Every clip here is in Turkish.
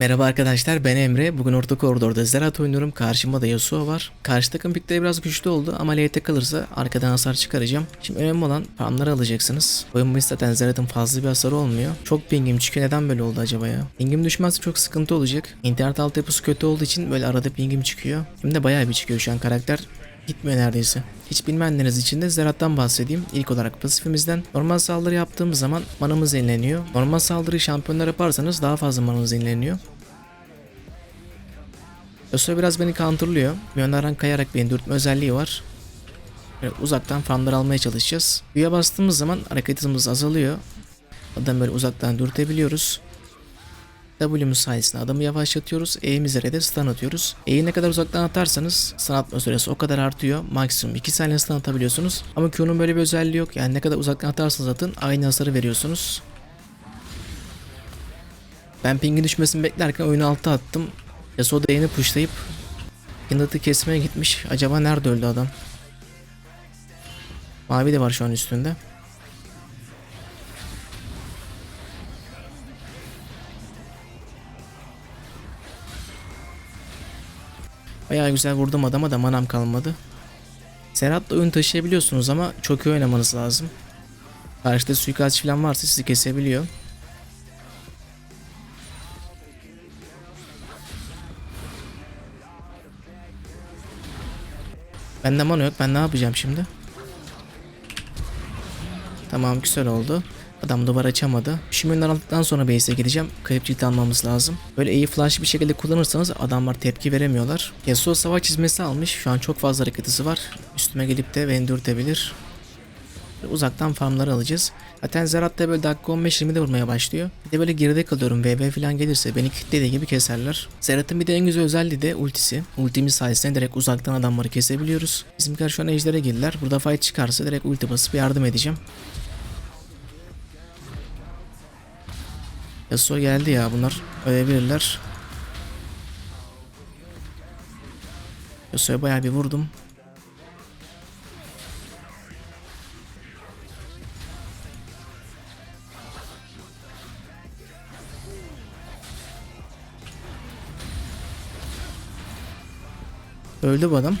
Merhaba arkadaşlar ben Emre. Bugün orta koridorda Zerat oynuyorum. Karşımda da Yasuo var. Karşı takım pikleri biraz güçlü oldu ama late'e kalırsa arkadan hasar çıkaracağım. Şimdi önemli olan farmları alacaksınız. Oyun zaten Zerat'ın fazla bir hasarı olmuyor. Çok pingim çıkıyor. Neden böyle oldu acaba ya? Pingim düşmezse çok sıkıntı olacak. İnternet altyapısı kötü olduğu için böyle arada pingim çıkıyor. Hem de bayağı bir çıkıyor şu an karakter. Gitmiyor neredeyse. Hiç bilmeyenleriniz için de Zerat'tan bahsedeyim. İlk olarak pasifimizden normal saldırı yaptığımız zaman manamız yenileniyor. Normal saldırı şampiyonlar yaparsanız daha fazla manamız yenileniyor. Yasuo biraz beni counterlıyor. Yandan kayarak beni dürtme özelliği var. Böyle uzaktan farmları almaya çalışacağız. Büyüye bastığımız zaman hareket hızımız azalıyor. Adamı böyle uzaktan dürtebiliyoruz. W'muz sayesinde adamı yavaşlatıyoruz. E'mizlere de stun atıyoruz. E'yi ne kadar uzaktan atarsanız stun atma süresi o kadar artıyor. Maksimum 2 saniye stun atabiliyorsunuz. Ama Q'nun böyle bir özelliği yok. Yani ne kadar uzaktan atarsanız atın aynı hasarı veriyorsunuz. Ben pingin düşmesini beklerken oyunu alta attım. Yasuo da yeni pushlayıp Kindled'ı kesmeye gitmiş. Acaba nerede öldü adam? Mavi de var şu an üstünde. Bayağı güzel vurdum adama da manam kalmadı. Serhat'la oyun taşıyabiliyorsunuz ama çok iyi oynamanız lazım. Karşıda suikast falan varsa sizi kesebiliyor. Bende mana yok. Ben ne yapacağım şimdi? Tamam güzel oldu. Adam duvar açamadı. Şimdinden aldıktan sonra base'e gideceğim. Kayıp cilt almamız lazım. Böyle iyi flash bir şekilde kullanırsanız adamlar tepki veremiyorlar. Yasuo savaş çizmesi almış. Şu an çok fazla hızı var. Üstüme gelip de beni dürtebilir. Uzaktan farmları alacağız. Zaten Zerat da böyle dakika 15-20'de vurmaya başlıyor. Bir de böyle geride kalıyorum. VV falan gelirse beni kilitlediği gibi keserler. Zerat'ın bir de en güzel özelliği de ultisi. Ultimiz sayesinde direkt uzaktan adamları kesebiliyoruz. Bizimkiler şu an ejdere girdiler. Burada fight çıkarsa direkt ulti basıp yardım edeceğim. Yasuo geldi ya bunlar ölebilirler. Yasuo'ya bayağı bir vurdum. Öldü bu adam.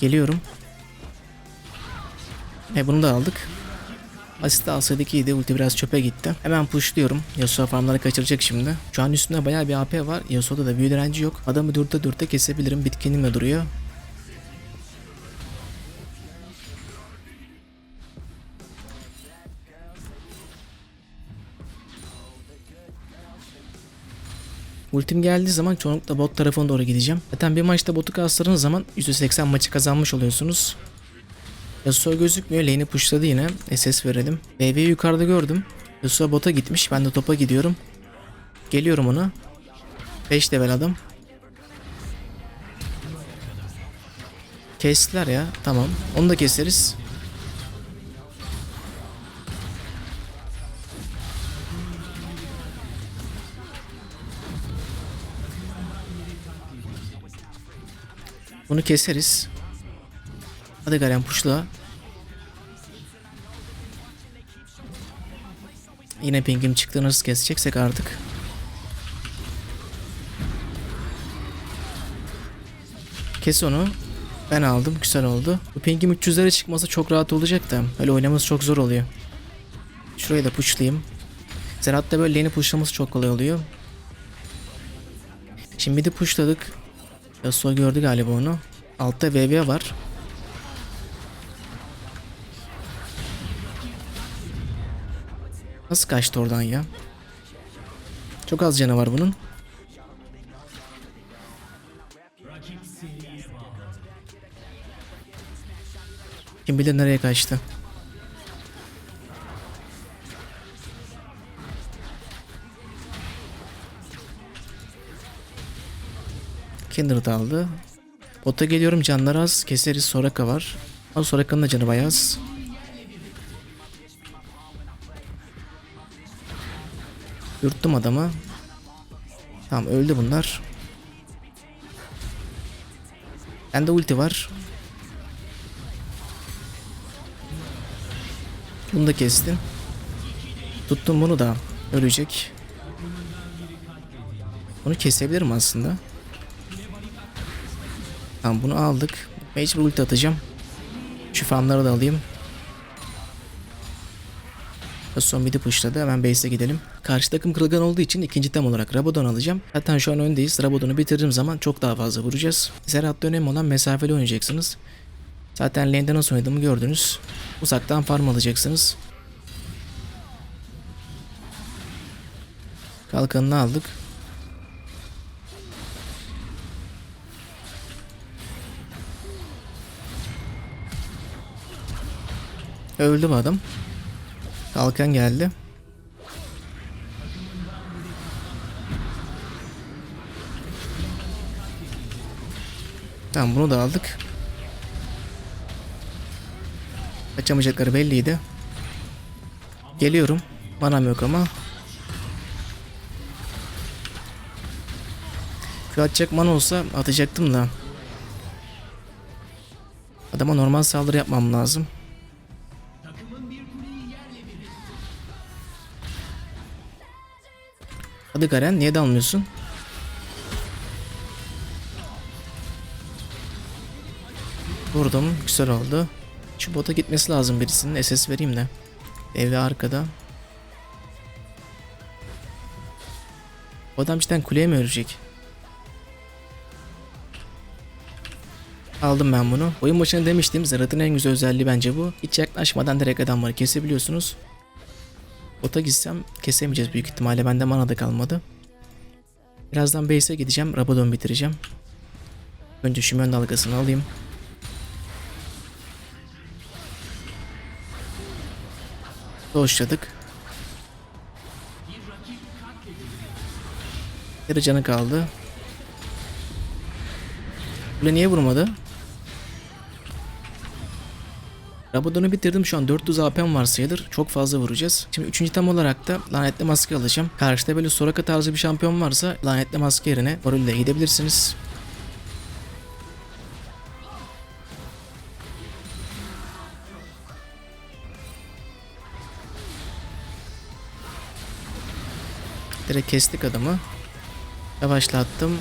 Geliyorum. E bunu da aldık. Asist alsaydık iyiydi. Ulti biraz çöpe gitti. Hemen pushluyorum. Yasuo farmları kaçıracak şimdi. Şu an üstünde bayağı bir AP var. Yasuo'da da büyü direnci yok. Adamı dürte dürte kesebilirim. Bitkinimle duruyor. Ultim geldiği zaman çoğunlukla bot tarafına doğru gideceğim. Zaten bir maçta botu kastırdığınız zaman %80 maçı kazanmış oluyorsunuz. Yasuo gözükmüyor. Lane'i pushladı yine. SS verelim. BB'yi yukarıda gördüm. Yasuo bota gitmiş. Ben de topa gidiyorum. Geliyorum ona. 5 level adam. Kestiler ya. Tamam. Onu da keseriz. Bunu keseriz. Hadi Garen pushla. Yine pingim çıktı nasıl keseceksek artık. Kes onu. Ben aldım. Güzel oldu. Bu pingim 300'lere çıkması çok rahat olacak da. Öyle oynaması çok zor oluyor. Şurayı da pushlayayım. Zerat'ta böyle lane'i pushlaması çok kolay oluyor. Şimdi bir de pushladık. Yasuo gördü galiba onu. Altta VV var. Nasıl kaçtı oradan ya? Çok az canı var bunun. Kim bilir nereye kaçtı. Kindred aldı. Bota geliyorum canlar az. Keseriz Soraka var. Ama Soraka'nın da canı bayağı az. Yurttum adamı. Tamam öldü bunlar. Bende ulti var. Bunu da kestim. Tuttum bunu da. Ölecek. Bunu kesebilirim aslında. Tamam bunu aldık. Mecbur ulti atacağım. Şu fanları da alayım. Son midi pushladı. Hemen base'e gidelim. Karşı takım kırılgan olduğu için ikinci tem olarak Rabadon alacağım. Zaten şu an öndeyiz. Rabadon'u bitirdiğim zaman çok daha fazla vuracağız. Zeraat'ta önemli olan mesafeli oynayacaksınız. Zaten lane'de nasıl oynadığımı gördünüz. Uzaktan farm alacaksınız. Kalkanını aldık. Öldü bu adam. Kalkan geldi. Tamam bunu da aldık. Kaçamayacakları belliydi. Geliyorum. Manam yok ama. Q atacak mana olsa atacaktım da. Adama normal saldırı yapmam lazım. Hadi Garen niye dalmıyorsun? Vurdum güzel oldu. Şu bota gitmesi lazım birisinin SS vereyim de. Evi arkada. Bu adam cidden kuleye mi ölecek? Aldım ben bunu. Oyun başında demiştim Zerat'ın en güzel özelliği bence bu. Hiç yaklaşmadan direkt adamları kesebiliyorsunuz. Bota gitsem kesemeyeceğiz büyük ihtimalle. Bende mana da kalmadı. Birazdan base'e gideceğim. Rabadon bitireceğim. Önce Şimen dalgasını alayım. Doşladık. Bir canı kaldı. Bule niye vurmadı? Rabadon'u bitirdim şu an 400 AP'm var sayılır. Çok fazla vuracağız. Şimdi 3. tam olarak da lanetli maske alacağım. Karşıda böyle Soraka tarzı bir şampiyon varsa lanetli maske yerine Morul'le gidebilirsiniz. Direkt kestik adamı. Yavaşlattım.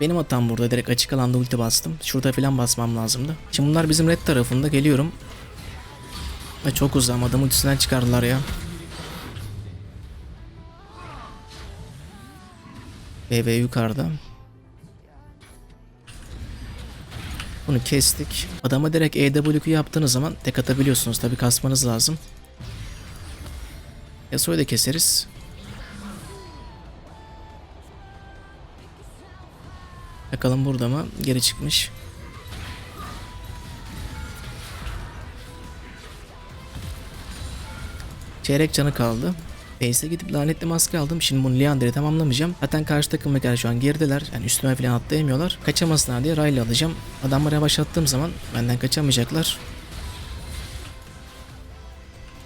Benim hatam burada direkt açık alanda ulti bastım. Şurada falan basmam lazımdı. Şimdi bunlar bizim red tarafında geliyorum. Ve çok uzağım adam ultisinden çıkardılar ya. BB yukarıda. Bunu kestik. Adama direkt EWQ yaptığınız zaman tek atabiliyorsunuz. Tabi kasmanız lazım. Yasuo'yu da keseriz. Bakalım burada mı? Geri çıkmış. Çeyrek canı kaldı. Base'e gidip lanetli maske aldım. Şimdi bunu Leander'e tamamlamayacağım. Zaten karşı takımdakiler şu an gerideler. Yani üstüme falan atlayamıyorlar. Kaçamasınlar diye Riley alacağım. Adamları yavaşlattığım zaman benden kaçamayacaklar.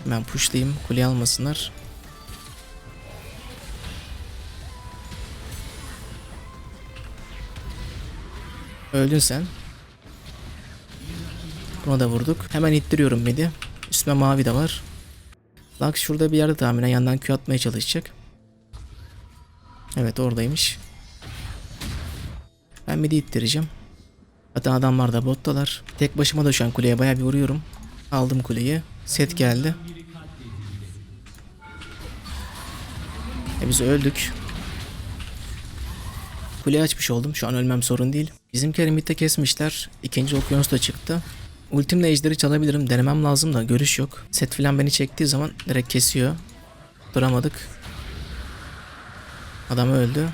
Hemen pushlayayım. Kuleyi almasınlar. Öldün sen. Buna da vurduk. Hemen ittiriyorum midi. Üstüme mavi de var. Lux şurada bir yerde tahminen yandan Q atmaya çalışacak. Evet oradaymış. Ben midi ittireceğim. Zaten adamlar da bottalar. Tek başıma da şu an kuleye baya bir vuruyorum. Aldım kuleyi. Set geldi. E biz öldük. Kuleyi açmış oldum. Şu an ölmem sorun değil. Bizimkileri midde kesmişler. İkinci okyanus da çıktı. Ultimle ejderi çalabilirim. Denemem lazım da görüş yok. Set filan beni çektiği zaman direkt kesiyor. Duramadık. Adam öldü.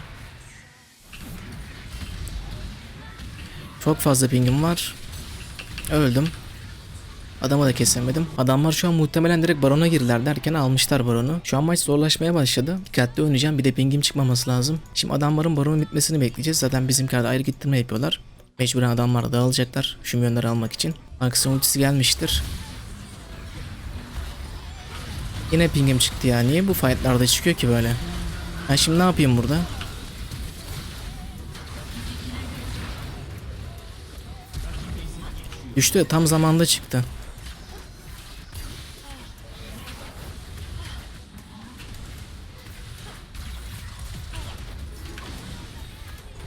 Çok fazla pingim var. Öldüm. Adamı da kesemedim. Adamlar şu an muhtemelen direkt barona girdiler derken almışlar baronu. Şu an maç zorlaşmaya başladı. Dikkatli oynayacağım. Bir de pingim çıkmaması lazım. Şimdi adamların baronun bitmesini bekleyeceğiz. Zaten bizimkiler de ayrı gittirme yapıyorlar. Mecburen adamlar dağılacaklar. Şu milyonları almak için. Aksiyon ultisi gelmiştir. Yine pingim çıktı ya. Niye bu fightlarda çıkıyor ki böyle? Ben şimdi ne yapayım burada? Düştü tam zamanda çıktı.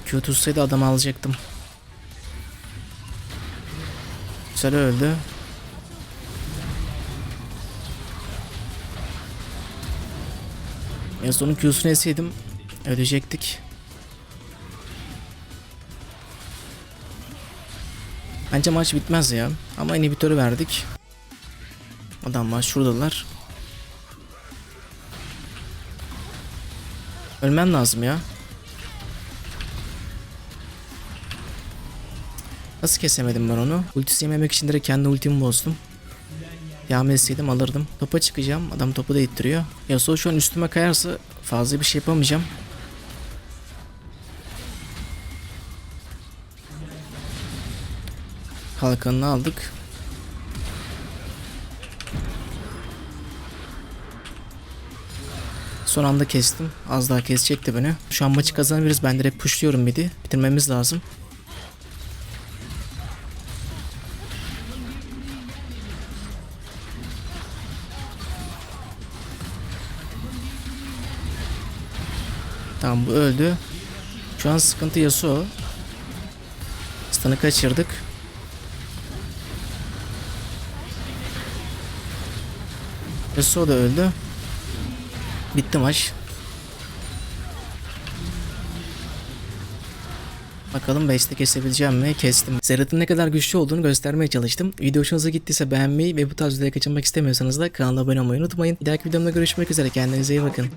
Q tutsaydı adamı alacaktım. Güzel öldü. Yasuo'nun Q'sunu eseydim ödeyecektik. Bence maç bitmez ya. Ama inhibitörü verdik. Adamlar şuradalar. Ölmem lazım ya. Nasıl kesemedim ben onu? Ultisi yememek için direkt kendi ultimi bozdum. Devam etseydim alırdım. Topa çıkacağım. Adam topu da ittiriyor. Yasuo şu an üstüme kayarsa fazla bir şey yapamayacağım. Kalkanını aldık. Son anda kestim. Az daha kesecekti beni. Şu an maçı kazanabiliriz. Ben direkt pushluyorum midi. Bitirmemiz lazım. Tamam bu öldü. Şu an sıkıntı Yasuo. Stun'ı kaçırdık. Yasuo da öldü. Bitti maç. Bakalım base'de kesebileceğim mi? Kestim. Zerat'ın ne kadar güçlü olduğunu göstermeye çalıştım. Video hoşunuza gittiyse beğenmeyi ve bu tarz videoları kaçırmak istemiyorsanız da kanala abone olmayı unutmayın. Bir dahaki videomda görüşmek üzere. Kendinize iyi bakın.